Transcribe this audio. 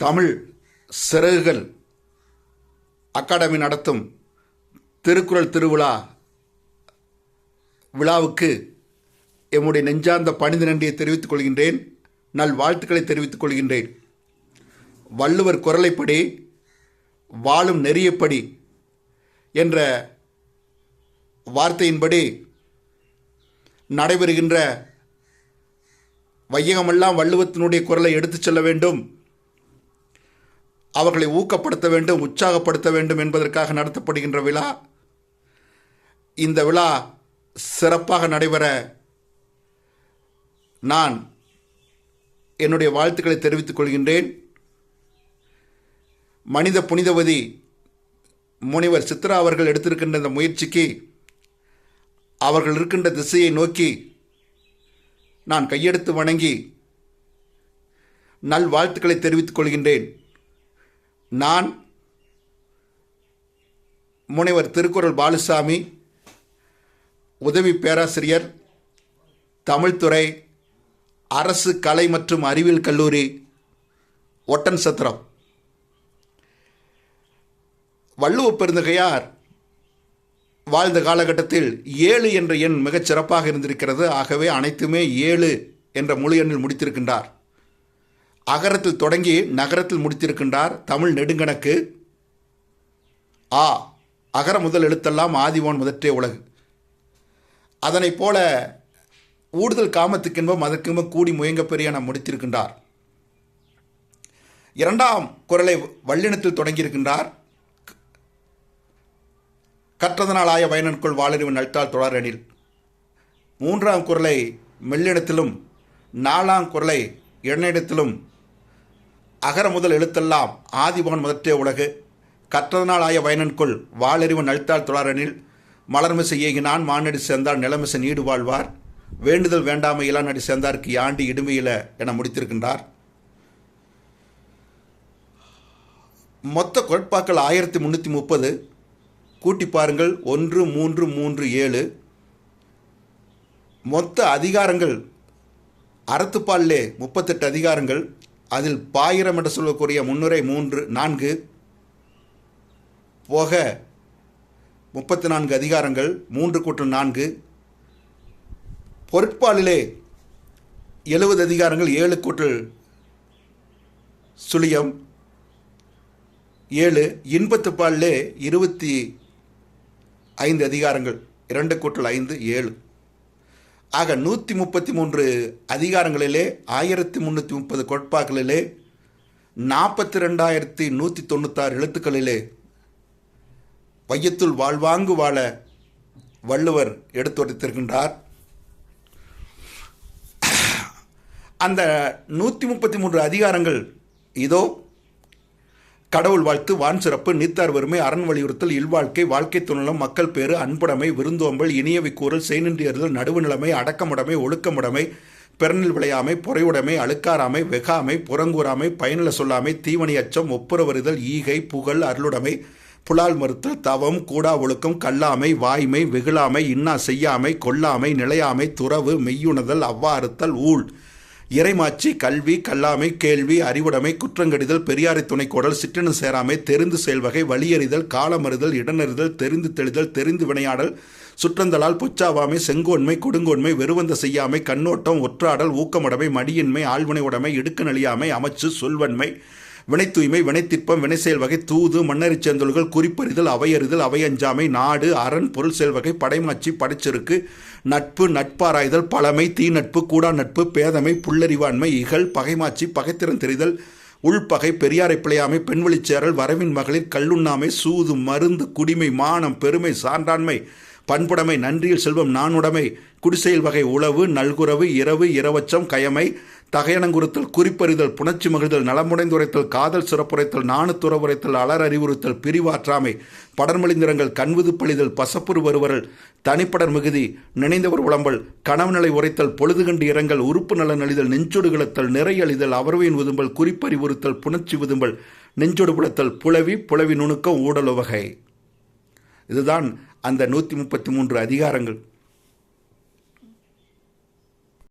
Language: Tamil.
தமிழ் சிறகுகள் அகாடமி நடத்தும் திருக்குறள் திருவிழா விழாவுக்கு எம்முடைய நெஞ்சார்ந்த பணிந்து நன்றியை தெரிவித்துக் கொள்கின்றேன். நல் வாழ்த்துக்களை தெரிவித்துக் கொள்கின்றேன். வள்ளுவர் குரலைப்படி வாழும் நெறியப்படி என்ற வார்த்தையின்படி நடைபெறுகின்ற வையகமெல்லாம் வள்ளுவத்தினுடைய குரலை எடுத்துச் செல்ல வேண்டும். அவர்களை ஊக்கப்படுத்த வேண்டும் உற்சாகப்படுத்த வேண்டும் என்பதற்காக நடத்தப்படுகின்ற விழா. இந்த விழா சிறப்பாக நடைபெற நான் என்னுடைய வாழ்த்துக்களை தெரிவித்துக் கொள்கின்றேன். மனித புனிதவதி முனிவர் சித்ரா அவர்கள் எடுத்திருக்கின்ற இந்த முயற்சிக்கு அவர்கள் இருக்கின்ற திசையை நோக்கி நான் கையெடுத்து வணங்கி நல்வாழ்த்துக்களை தெரிவித்துக் கொள்கின்றேன். நான் முனைவர் திருக்குறள் பாலுசாமி உதவி பேராசிரியர் தமிழ்துறை அரசு கலை மற்றும் அறிவியல் கல்லூரி ஒட்டன் சத்திரம் வள்ளுவ பெருந்தகையார் வாழ்ந்த காலகட்டத்தில் ஏழு என்ற எண் மிகச் சிறப்பாக இருந்திருக்கிறது. ஆகவே அனைத்துமே ஏழு என்ற முழு எண்ணில் முடித்திருக்கின்றார். அகரத்தில் தொடங்கி நகரத்தில் முடித்திருக்கின்றார் தமிழ் நெடுங்கணக்கு. ஆ அகர முதல் எழுத்தெல்லாம் ஆதிவான் முதற்றே உலகு. அதனைப் போல ஊடுதல் காமத்துக்கென்பம் அதற்கென்பம் கூடி முயங்க பெரியான முடித்திருக்கின்றார். இரண்டாம் குரலை வல்லினத்தில் தொடங்கியிருக்கின்றார். கற்றதனாலாய ஆய வாழறிவு நல்தால் நல்த்தால் தொடரனில் மூன்றாம் குரலை மெல்லிடத்திலும் நாலாம் குரலை எண்ணிடத்திலும் அகர முதல் எழுத்தெல்லாம் ஆதிபவன் முதற்றே உலகு. கற்றதனால் ஆய வயனன்குள் வாளறிவு நல்த்தால் தொடரனில் மலர்மிசை ஏகினான் மானடி சேர்ந்தால் நிலமிசை நீடு வாழ்வார். வேண்டுதல் வேண்டாமை இளநடி சேர்ந்தார்க்கு யாண்டி இடுமையில என முடித்திருக்கின்றார். மொத்த குரட்பாக்கள் ஆயிரத்தி முந்நூற்றி முப்பது. கூட்டி பாருங்கள் ஒன்று மூன்று மூன்று ஏழு. மொத்த அதிகாரங்கள் அறத்துப்பாலிலே முப்பத்தெட்டு அதிகாரங்கள் அதில் பாயிரம் என்று சொல்லக்கூடிய முன்னுரை மூன்று நான்கு. போக முப்பத்தி நான்கு அதிகாரங்கள் மூன்று கூட்டல் நான்கு. பொருட்பாலிலே எழுபது அதிகாரங்கள் ஏழு கூட்டல் சுழியம். ஏழு இன்பத்து பாலிலே இருபத்தி ஐந்து அதிகாரங்கள் இரண்டு கூட்டல் ஐந்து ஏழு. ஆக நூற்றி முப்பத்தி மூன்று அதிகாரங்களிலே ஆயிரத்தி முந்நூற்றி முப்பது கோட்பாக்களிலே நாற்பத்தி ரெண்டாயிரத்தி நூற்றி தொண்ணூத்தாறு எழுத்துக்களிலே வையத்துள் வாழ்வாங்கு வாழ வள்ளுவர் எடுத்துரைத்திருக்கின்றார் அந்த நூற்றி முப்பத்தி மூன்று அதிகாரங்கள் இதோ கடவுள் வாழ்த்து வான் சிறப்பு நீத்தார் வறுமை அரண் வலியுறுத்தல் இல்வாழ்க்கை வாழ்க்கை துணலம் மக்கள் பேறு அன்புடைமை விருந்தோம்பல் இனியவை கூறல் செய்நின்றியறுதல் நடுவு நிலைமை அடக்கமுடைமை ஒழுக்கமுடைமை பிறனில் விளையாமை பொறையுடைமை அழுக்காராமை வெகாமை புறங்கூறாமை பயனில சொல்லாமை தீவனி அச்சம் ஒப்புரவறுதல் ஈகை புகழ் அருளுடைமை புலால் மறுத்தல் தவம் கூடா ஒழுக்கம் கல்லாமை வாய்மை வெகுளாமை இன்னா செய்யாமை கொல்லாமை நிலையாமை துறவு மெய்யுணதல் அவ்வாறுத்தல் ஊழ். இறைமாச்சி கல்வி கல்லாமை கேள்வி அறிவுடைமை குற்றங்கடிதல் பெரியாரை துணைக்கோடல் சிற்றெனு சேராமை தெரிந்து செயல்வகை வழியறிதல் காலமறுதல் இடனறிதல் தெரிந்து தெளிதல் தெரிந்து வினையாடல் சுற்றந்தலால் பொச்சாவாமை செங்கோன்மை கொடுங்கோன்மை வெறுவந்த செய்யாமை கண்ணோட்டம் ஒற்றாடல் ஊக்கமுடைமை மடியின்மை ஆழ்வினை உடைமை இடுக்கு நலியாமை அமைச்சு சொல்வன்மை வினை தூய்மை வினைத்திற்பம் வினை செயல்வகை தூது மன்னரிச் சேர்ந்தொல்கள் குறிப்பறிதல் அவையறிதல் அவையஞ்சாமை நாடு அரண் பொருள் செயல்வகை படைமாட்சி படைச்செருக்கு நட்பு நட்பாராய்தல் பழமை தீ நட்பு கூடா நட்பு பேதமை புல்லறிவாண்மை இகழ் பகைமாட்சி பகைத்திறன் தெரிதல் உள்பகை பெரியாரை பிழையாமை பெண்வழிச்சேரல் வரவின் மகளிர் கல்லுண்ணாமை சூது மருந்து குடிமை மானம் பெருமை சான்றாண்மை பண்புடைமை நன்றியில் செல்வம் நானுடைமை குடிசெயல் வகை உளவு நல்குறவு இரவு இரவச்சம் கயமை தகையணங்குறுத்தல் குறிப்பறிதல் புணர்ச்சி மகிழ்தல் நலமுடைந்துரைத்தல் காதல் சிறப்புரைத்தல் நாணுத்துறவுரைத்தல் அலர் அறிவுறுத்தல் பிரிவாற்றாமை படர்மொழிந்திரங்கள் கண்வுது பழிதல் பசப்புரு வருவரல் தனிப்படர் மிகுதி நினைந்தவர் உளம்பல் கனவுநிலை உரைத்தல் பொழுதுகண்டு இரங்கல் உறுப்பு நல நலிதல் நெஞ்சொடு கிளத்தல் நிறையழிதல் அவர்வையின் உதும்பல் குறிப்பறிவுறுத்தல் புணர்ச்சி உதும்பல் நெஞ்சொடு புலத்தல் புலவி புலவி நுணுக்கம் ஊடல் வகை இதுதான் அந்த நூற்றி முப்பத்தி மூன்று அதிகாரங்கள்.